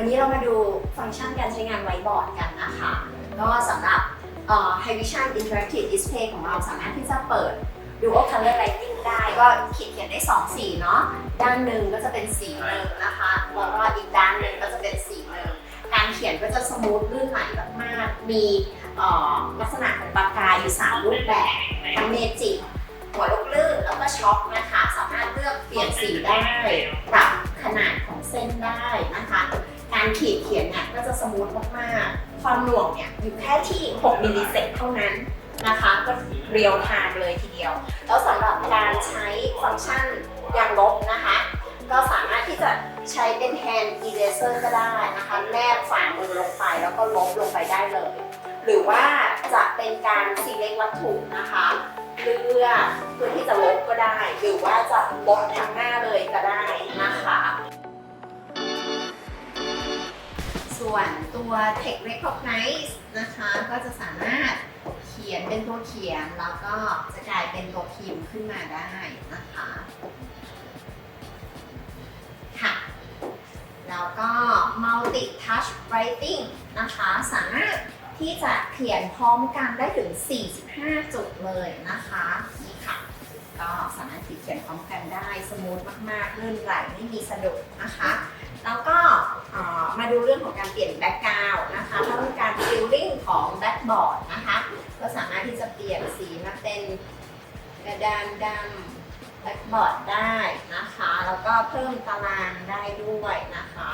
วันนี้เรามาดูฟังก์ชันการใช้งานไวบอร์ดกันนะคะ ก็สำหรับ High Vision Interactive Display ของเราสามารถที่จะเปิดดู a l Color Lighting ได้ก็ขีดเขียนได้ 2 สีเนาะด้านหนึ่งก็จะเป็นสีหนึ่งนะคะแล้วก็อีกด้านหนึ่งก็จะเป็นสีหนึ่งการเขียนก็จะสมูทลื่นไหลมากๆ มีลักษณะของปากกาอยู่ 3 รูปแบบทั้เมจิกหัวลูกลื่นแล้วก็ช็อคนะคะ สามารถเลือกเปลี่ยนสีได้ปรับขนาดของเส้นได้นะคะารขีดเขียนเนี่ยก็จะสมูทมากๆ ความหน่วงเนี่ยอยู่แค่ที่ 6 มิลลิเซกเท่านั้นนะคะก็เรียวทางเลยทีเดียว แล้วสำหรับการใช้ฟังก์ชันยางลบนะคะ ก็สามารถที่จะใช้เป็น hand eraser ก็ได้นะคะแนบฝ่ามือลงไปแล้วก็ลบลงไปได้เลย หรือว่าจะเป็นการ select วัตถุนะคะเลือกเพื่อที่จะลบก็ได้ หรือว่าจะลบทางหน้าเลยก็ได้นะคะ ส่วนตัว text recognize นะคะก็จะสามารถเขียนเป็นตัวเขียน แล้วก็จะกลายเป็นตัวพิมพ์ขึ้นมาได้นะคะค่ะแล้วก็ multi touch writing นะคะสามารถที่จะเขียนพร้อมกันได้ถึง 45 จุดเลยนะคะนี่ค่ะ ก็สามารถเขียนพร้อมกันได้สมูทมากๆลื่นไหลไม่มีสะดุดนะคะ แล้วก็ มาดูเรื่องของการเปลี่ยนแบ็กกราวด์นะคะถ้าต้องการฟิลลิ่งของแบ็กบอร์ดนะคะก็สามารถที่จะเปลี่ยนสีมาเป็นกระดานดำแบ็กบอร์ดได้นะคะ แล้วก็เพิ่มตารางได้ด้วยนะคะ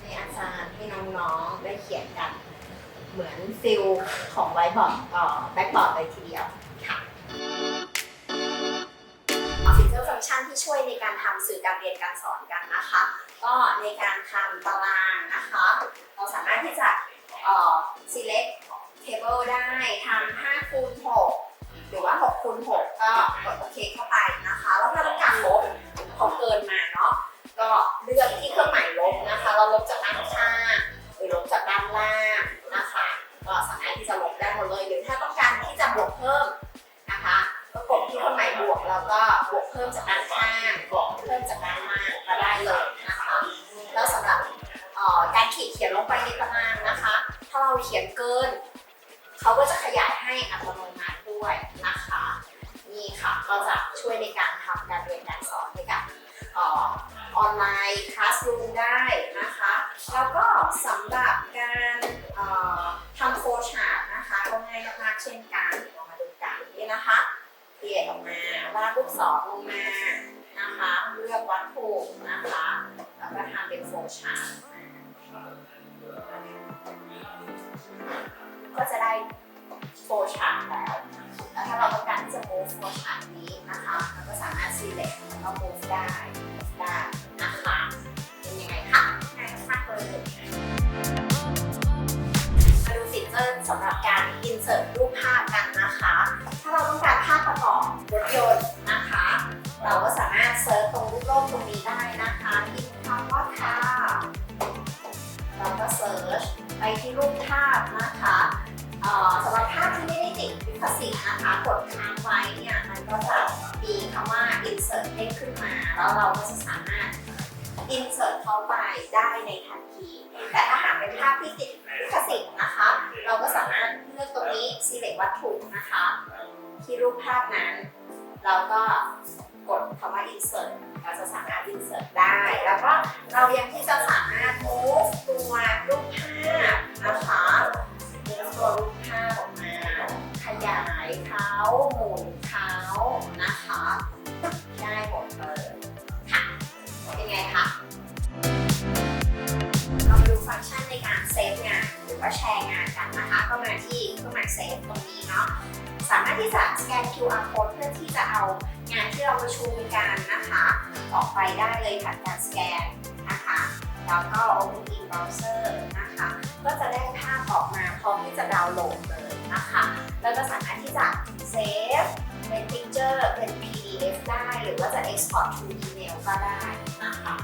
ให้อาจารย์ให้น้องๆได้เขียนกัน เหมือนฟิลของไวท์บอร์ดก็แบ็กบอร์ดเลยทีเดียวค่ะ ฟังก์ชันที่ช่วยในการทำสื่อการเรียนการสอนกันนะคะ ก็ในการทำตารางนะคะ เราสามารถที่จะเอ่อ select table ได้ทำ5คูณ6หรือว่า6คูณ6ก็กดโอเคเข้าไปนะคะ แล้วถ้าต้องการลบพอเกินมาเนาะก็เลือกที่เครื่องหมายลบนะคะ เราลบจากด้านข้างหรือลบจากด้านล่างนะคะ ก็สามารถที่จะลบได้หมดเลย หรือถ้าต้องการที่จะบวกเพิ่ม พิ่มจากด้านข้างเพิ่มจากด้านล่างก็ได้เลยนะคะแล้วสำหรับการขีดเขียนลงไปในตารางนะคะ ถ้าเราเขียนเกินเขาก็จะขยายให้อัตโนมัติด้วยนะคะนี่ค่ะก็จะช่วยในการทำการเรียนการสอนในการออนไลน์คลาสรูมได้นะคะแล้วก็สำหรับการทำโฟชาร์ตนะคะก็ง่ายมากๆเช่นกันเรามาดูกันนี่นะคะ เป ลียนออกมาวาดลูกศรลงมานะคะเลือกวัตถุนะคะแล้วก็ทำเป็นโฟชาร์ตก็จะได้โฟชาร์ตแล้วแล้วถ้าเราต้องการที่จะ move โฟชาร์ตนี้นะคะเราก็สามารถ select แล้วก็ move ได้ได้นะคะเป็นยังไงคะง่ายมากเลยมาดูฟีเจอร์สำหรับการ insert รูปภาพกันนะคะาเราต้องการภาพประกอบรถยนต์นะคะ เราก็สามารถเซิร์ชตรงรูปโลกตรงนี้ได้นะคะพิมพ์คำว่าค่ะเราก็เซิร์ชไปที่รูปภาพนะคะสำหรับภาพที่ไม่ได้ติดลิขสิทธิ์นะคะกดค้างไว้เนี่ยมันก็จะมีคำว่า insert เด้งขึ้นมา แล้วเราก็จะสามารถ insert เข้าไปได้ในทันที แต่ถ้าหากเป็นภาพที่ติดลิขสิทธิ์นะคะ เราก็สามารถเลือกตรงนี้ select วัตถุนะคะ ที่รูปภาพนั้น เราก็กดคำว่า insert เราจะสามารถ insert ได้ แล้วก็เรายังที่จะ สามารถที่จะสแกน QR code เพื่อที่จะเอางานที่เราประชุมกันนะคะ ออกไปได้เลยผ่านการสแกนนะคะแล้วก็ Open in Browser นะคะ ก็จะได้ภาพออกมาพร้อมที่จะดาวน์โหลดเลยนะคะ แล้วก็สามารถที่จะเซฟเป็น picture เป็น PDF ได้ หรือว่าจะ export to email ก็ได้นะคะ